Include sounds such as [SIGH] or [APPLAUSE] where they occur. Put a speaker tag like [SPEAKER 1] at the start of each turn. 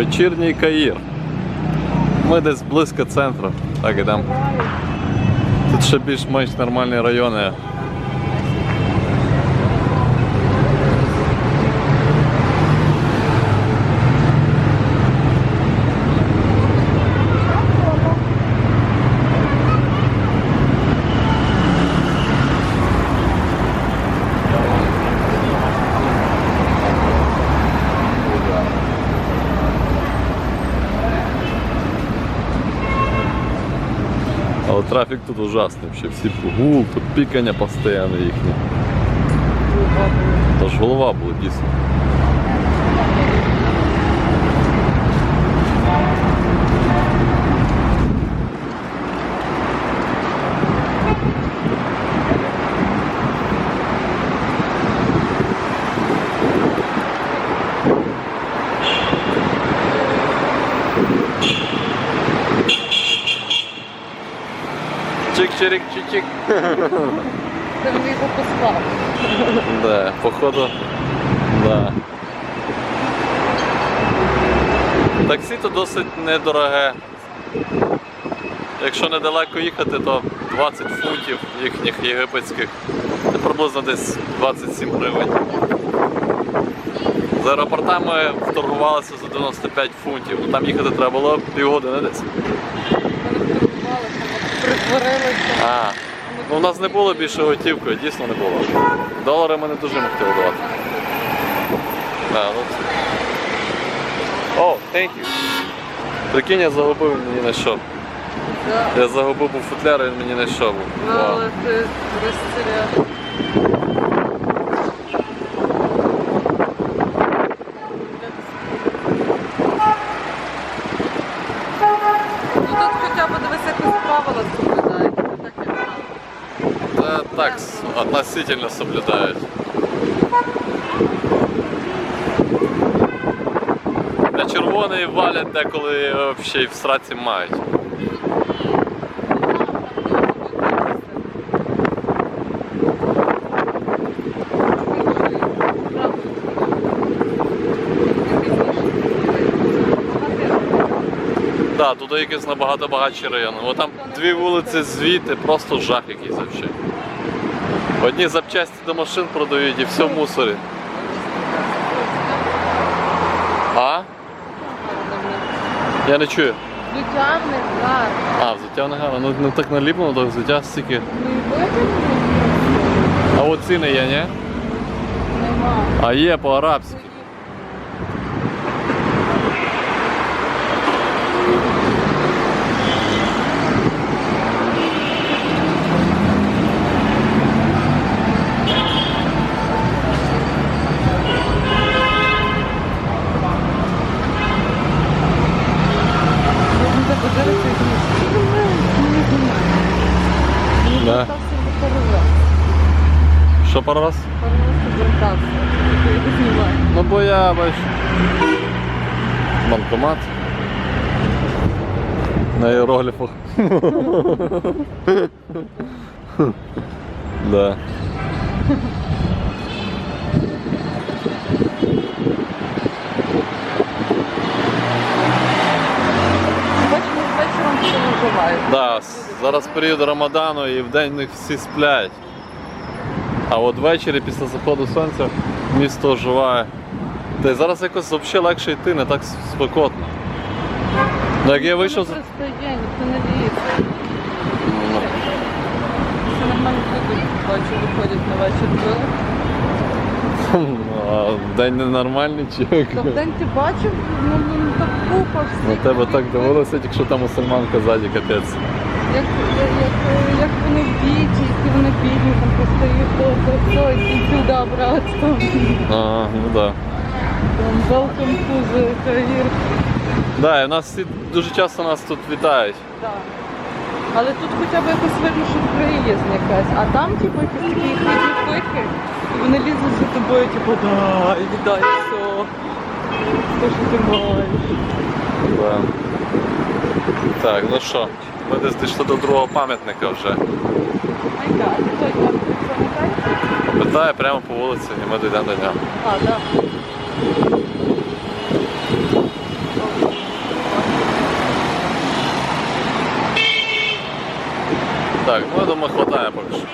[SPEAKER 1] Вечірній Каїр. Ми десь близько центру. Так ідемо. Тут ще більш-менш нормальні райони. Але трафік тут ужасний, вообще всі гул, тут пікання постійно їхнє. Тож голова була дійсно. Чик-чирик, чик-чик.
[SPEAKER 2] Це він його послав.
[SPEAKER 1] Да, походу, да. Таксі то досить недороге. Якщо недалеко їхати, то 20 фунтів їхніх єгипетських. Це приблизно десь 27 гривень. З аеропорта ми торгувалися за 95 фунтів. Там їхати треба було півгодини десь.
[SPEAKER 2] Вони приготувалися, притворилися.
[SPEAKER 1] А, ну у нас не було більше готівки, дійсно не було. Долари ми не дуже не хотіли давати. А, ну це. О, thank you. Прикинь, я загубив, мені знайшов.
[SPEAKER 2] Да.
[SPEAKER 1] Я загубив був футляр, він мені знайшов.
[SPEAKER 2] Ну,
[SPEAKER 1] Вау.
[SPEAKER 2] але ти розстріляв. Ну тут хоча б дивись, якось правила соблюдають. Не так, як там.
[SPEAKER 1] Та так, относительно соблюдають. На червоний валять деколи взагалі в сраці мають. Туди якийсь набагато багатший район. О, там дві вулиці звідти, просто жах якийсь взагалі. Одні запчасті до машин продають і все в мусорі. А? Я не чую.
[SPEAKER 2] Взуття гар.
[SPEAKER 1] А, взуття не гарно. Ну не так наліплено, так взуття стільки.
[SPEAKER 2] Ну
[SPEAKER 1] А от ціни є, ні?
[SPEAKER 2] нема.
[SPEAKER 1] А є по-арабськи. Да.
[SPEAKER 2] Стався до паровоз.
[SPEAKER 1] Що пару раз?
[SPEAKER 2] Паровоз повертався. Ти його знімаєш.
[SPEAKER 1] Ну бо я бачу. Банкомат. На іерогліфах. [LAUGHS] да. Зараз період Рамадану і в день в них всі сплять. А от ввечері після заходу сонця місто оживає. Та й зараз якось взагалі легше йти, не так спекотно. Ну як я вийшов. з-
[SPEAKER 2] Просто є, ніхто не ліється.
[SPEAKER 1] Ну,
[SPEAKER 2] Все нормально люди бачу, виходять на вечір пили. [LAUGHS]
[SPEAKER 1] А день ненормальний чи як?
[SPEAKER 2] Та вдень ти бачив, ну, ну так купа всіх.
[SPEAKER 1] На тебе так дивилося, якщо там мусульманка ззаді капець.
[SPEAKER 2] Як, як, як вони бідні, які вони бідні, там просто їх то, то, то, і сюди братство.
[SPEAKER 1] Ага, ну да.
[SPEAKER 2] Там welcome to the Каїр.
[SPEAKER 1] Да, і нас всі дуже часто нас тут вітають.
[SPEAKER 2] Да. Але тут хоча б якось видно, що приязна якась. А там, типу, якісь такі хитрі пики, і вони лізуть за тобою, типу, да, і віддай все. Все, що ти маєш.
[SPEAKER 1] Да. Так, ну що, ми десь дійшли до другого пам'ятника вже. Питає прямо по вулиці і ми дійдемо до нього.
[SPEAKER 2] А, так.
[SPEAKER 1] Так, ну думаю, хватає поки що.